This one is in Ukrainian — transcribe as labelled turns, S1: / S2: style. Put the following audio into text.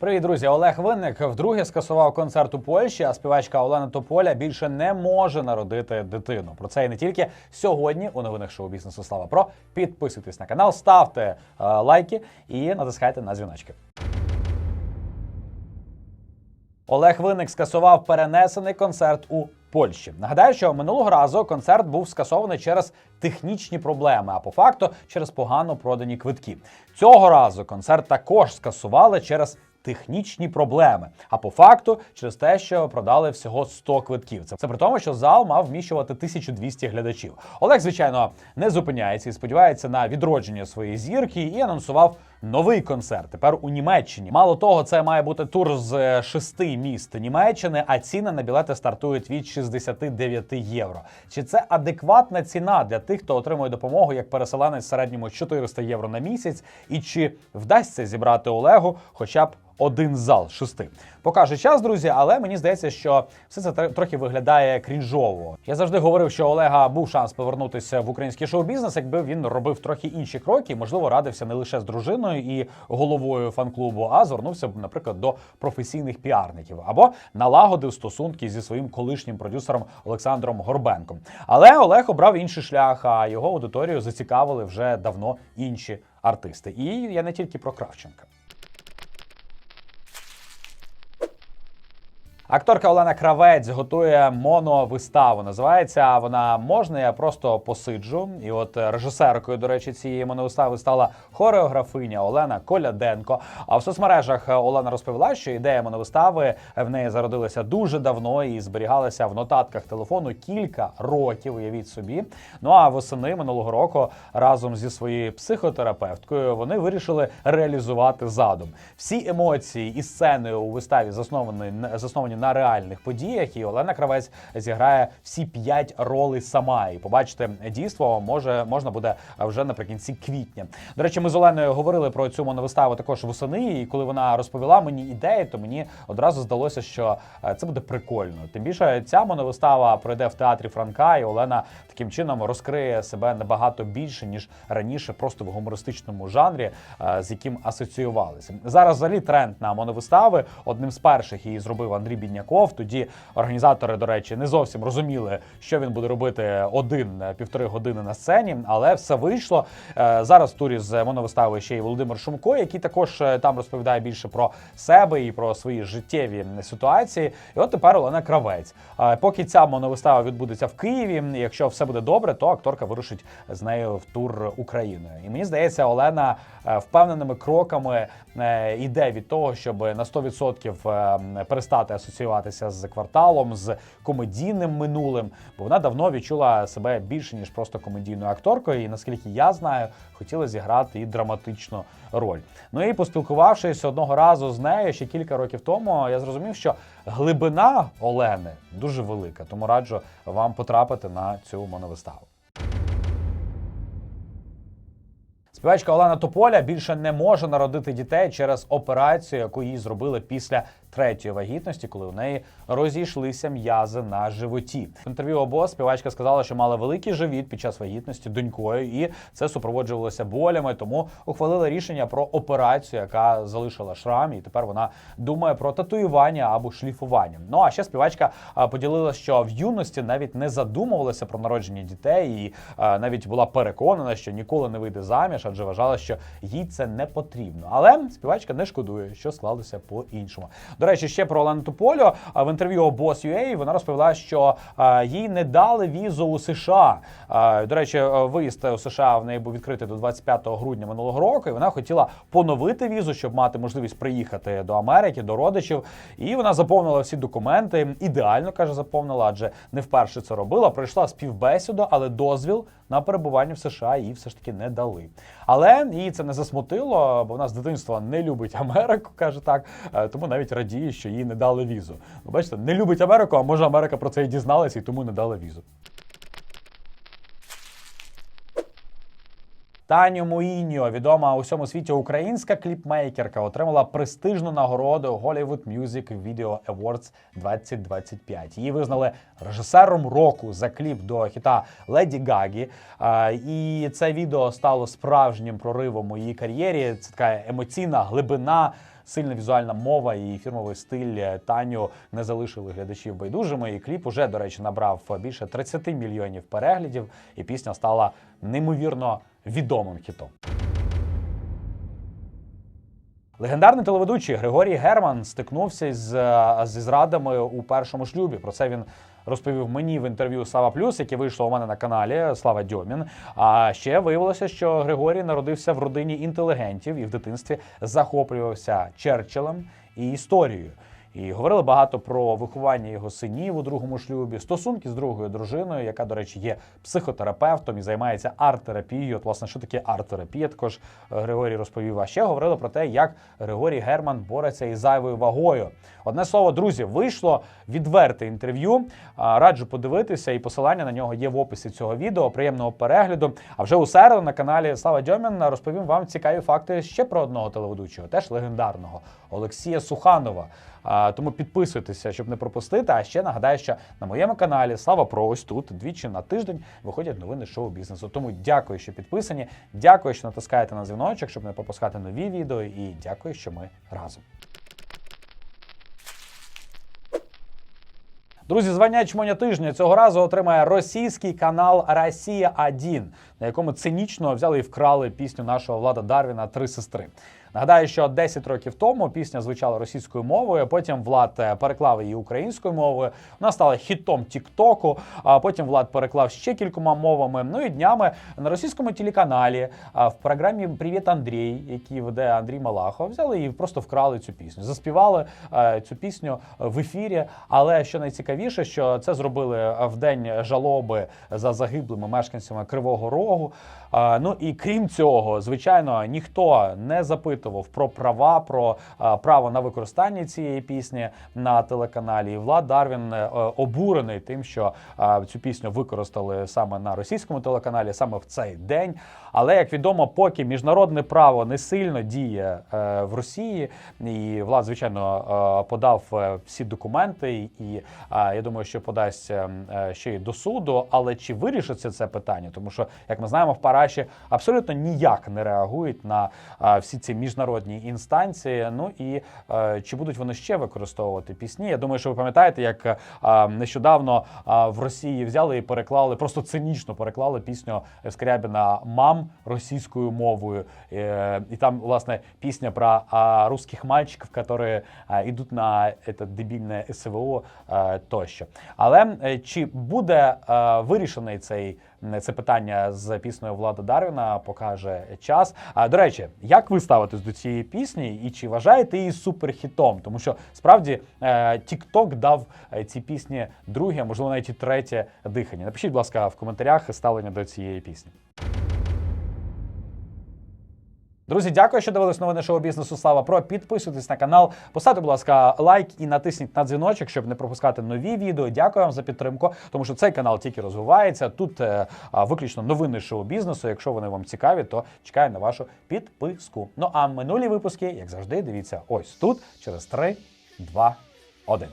S1: Привіт, друзі! Олег Винник вдруге скасував концерт у Польщі, а співачка Олена Тополя більше не може народити дитину. Про це і не тільки сьогодні у новинах шоу бізнесу Слава Про. Підписуйтесь на канал, ставте е, лайки і натискайте на дзвіночки. Олег Винник скасував перенесений концерт у Польщі. Нагадаю, що минулого разу концерт був скасований через технічні проблеми, а по факту через погано продані квитки. Цього разу концерт також скасували через технічні проблеми. А по факту через те, що продали всього 100 квитків. Це, це при тому, що зал мав вміщувати 1200 глядачів. Олег, звичайно, не зупиняється і сподівається на відродження своєї зірки і анонсував новий концерт. Тепер у Німеччині. Мало того, це має бути тур з е, шести міст Німеччини, а ціни на білети стартують від 69 євро. Чи це адекватна ціна для тих, хто отримує допомогу як переселенець середньому 400 євро на місяць? І чи вдасться зібрати Олегу хоча б один зал шести. Покаже час, друзі, але мені здається, що все це трохи виглядає крінжово. Я завжди говорив, що Олега був шанс повернутися в український шоу-бізнес, якби він робив трохи інші кроки, можливо, радився не лише з дружиною і головою фан-клубу, а звернувся б, наприклад, до професійних піарників або налагодив стосунки зі своїм колишнім продюсером Олександром Горбенком. Але Олег обрав інший шлях, а його аудиторію зацікавили вже давно інші артисти. І я не тільки про Кравченка. Акторка Олена Кравець готує моновиставу. Називається вона можна. Я просто посиджу. І от режисеркою, до речі, цієї моновистави стала хореографиня Олена Коляденко. А в соцмережах Олена розповіла, що ідея моновистави в неї зародилася дуже давно і зберігалася в нотатках телефону кілька років. Уявіть собі. Ну а восени минулого року разом зі своєю психотерапевткою вони вирішили реалізувати задум. Всі емоції і сцени у виставі засновані засновані на реальних подіях. І Олена Кравець зіграє всі п'ять ролей сама. І побачити дійство може можна буде вже наприкінці квітня. До речі, ми з Оленою говорили про цю моновиставу також восени. І коли вона розповіла мені ідеї, то мені одразу здалося, що е, це буде прикольно. Тим більше ця моновистава пройде в театрі Франка, і Олена таким чином розкриє себе набагато більше ніж раніше, просто в гумористичному жанрі, е, з яким асоціювалися. Зараз взагалі тренд на моновистави. Одним з перших її зробив Андрій Бідняков. Тоді організатори, до речі, не зовсім розуміли, що він буде робити один е, години на сцені, але все вийшло. Е, Зараз в турі з моновистави ще й Володимир Шумко, який також е, там розповідає більше про себе і про свої життєві ситуації. І от тепер Олена Кравець. Поки ця моновистава відбудеться в Києві, якщо все буде добре, то акторка вирушить з нею в тур Україною. І мені здається, Олена впевненими кроками йде від того, щоб на 100% е, перестати асоціюватися з кварталом, з комедійним минулим, бо вона давно відчула себе більше ніж просто комедійною акторкою. І наскільки я знаю, хотіла зіграти і драматичну роль. Ну і поспілкувавшись одного разу з нею ще кілька років тому, я зрозумів, що глибина Олени дуже велика, тому раджу вам потрапити на цю моновиставу. Співачка Олена Тополя більше не може народити дітей через операцію, яку їй зробили після третьої вагітності, коли у неї розійшлися м'язи на животі. В інтерв'ю обоз співачка сказала, що мала великий живіт під час вагітності донькою, і це супроводжувалося болями. Тому ухвалила рішення про операцію, яка залишила шрам, і тепер вона думає про татуювання або шліфування. Ну а ще співачка поділилася, що в юності навіть не задумувалася про народження дітей, і навіть була переконана, що ніколи не вийде заміж, адже вважала, що їй це не потрібно. Але співачка не шкодує, що склалося по-іншому. До речі, ще про Олену Туполю в інтерв'ю Boss.ua вона розповіла, що їй не дали візу у США. До речі, е, виїзд у США в неї був відкритий до 25 грудня минулого року, і вона хотіла поновити візу, щоб мати можливість приїхати до Америки, до родичів. І вона заповнила всі документи. Ідеально каже, заповнила, адже не вперше це робила. Пройшла співбесіду, але дозвіл на перебування в США їй все ж таки не дали. Але її це не засмутило, бо вона з дитинства не любить Америку, каже так. е, Тому навіть радіє, що їй не дали візу. Ви бачите, не любить Америку, а може Америка про це і дізналася, і тому не дала візу. Таню Муїньо, відома у всьому світі українська кліпмейкерка, отримала престижну нагороду Hollywood Music Video Awards 2025. Її визнали режисером року за кліп до хіта Леді Гагі. І це відео стало справжнім проривом у її кар'єрі. Це така емоційна глибина. сильна візуальна мова і фірмовий стиль Таню не залишили глядачів байдужими. І кліп уже, до речі, набрав більше 30 мільйонів переглядів, і пісня стала неймовірно відомим хітом. Легендарний телеведучий Григорій Герман стикнувся з, е, зі зрадами у першому шлюбі. Про це він розповів мені в інтерв'ю Слава Плюс, яке вийшло у мене на каналі Слава Дьомін. А ще виявилося, що Григорій народився в родині інтелігентів і в дитинстві захоплювався Черчиллем і історією. І говорили багато про виховання його синів у другому шлюбі, стосунки з другою дружиною, яка, до речі, є психотерапевтом і займається арт-терапією. От, власне, що таке арт-терапія, також е, Григорій розповів. А ще говорили про те, як Григорій Герман бореться із зайвою вагою. Одне слово, друзі, вийшло відверте інтерв'ю. Раджу подивитися, і посилання на нього є в описі цього відео. Приємного перегляду. А вже у середу на каналі Слава Дьомін розповім вам цікаві факти ще про одного телеведучого, теж легендарного Олексія Суханова. Тому підписуйтеся, щоб не пропустити. А ще нагадаю, що на моєму каналі Слава Про ось тут двічі на тиждень виходять новини шоу-бізнесу. Тому дякую, що підписані. Дякую, що натискаєте на дзвіночок, щоб не пропускати нові відео. І дякую, що ми разом. Друзі, звання чмоня тижня цього разу отримає російський канал Росія 1 на якому цинічно взяли і вкрали пісню нашого влада Дарвіна Три сестри. Нагадаю, що 10 років тому пісня звучала російською мовою. Потім Влад е, переклав її українською мовою. Вона стала хітом Тіктоку. А потім Влад переклав ще кількома мовами. Ну і днями на російському телеканалі в програмі Привіт Андрій, який веде Андрій Малахов, взяли і просто вкрали цю пісню. Заспівали е, цю пісню в ефірі. Але що найцікавіше, що це зробили в день жалоби за загиблими мешканцями Кривого Рогу. Ну і крім цього, звичайно, ніхто не запитував про права, про право на використання цієї пісні на телеканалі. І Влад Дарвін е, обурений тим, що цю пісню використали саме на російському телеканалі, саме в цей день. Але як відомо, поки міжнародне право не сильно діє е, в Росії, і Влад, звичайно, е, подав е, всі документи, і е, я думаю, що подасть е, е, ще й до суду. Але чи вирішиться це питання? Тому що, як ми знаємо, в Параші абсолютно ніяк не реагують на е, всі ці міжнародні інстанції. Ну і е, чи будуть вони ще використовувати пісні? Я думаю, що ви пам'ятаєте, як е, нещодавно е, в Росії взяли і переклали, просто цинічно переклали пісню Скрябіна Мам російською мовою. І там, власне, пісня про русських мальчиків, які йдуть на це дебільне СВО тощо. Але чи буде вирішений цей це питання з піснею Влада Дарвіна, покаже час. А до речі, як ви ставитесь до цієї пісні, і чи вважаєте її суперхітом? Тому що справді е, TikTok дав ці цій пісні друге, можливо навіть і третє дихання. Напишіть, будь ласка, в коментарях ставлення до цієї пісні. Друзі, дякую, що дивились новини шоу бізнесу. Слава Про. Підписуйтесь на канал, поставте, будь ласка, лайк і натисніть на дзвіночок, щоб не пропускати нові відео. Дякую вам за підтримку, тому що цей канал тільки розвивається. Тут е, а, виключно новини шоу бізнесу. Якщо вони вам цікаві, то чекаю на вашу підписку. Ну а минулі випуски, як завжди, дивіться ось тут через 3, 2, 1.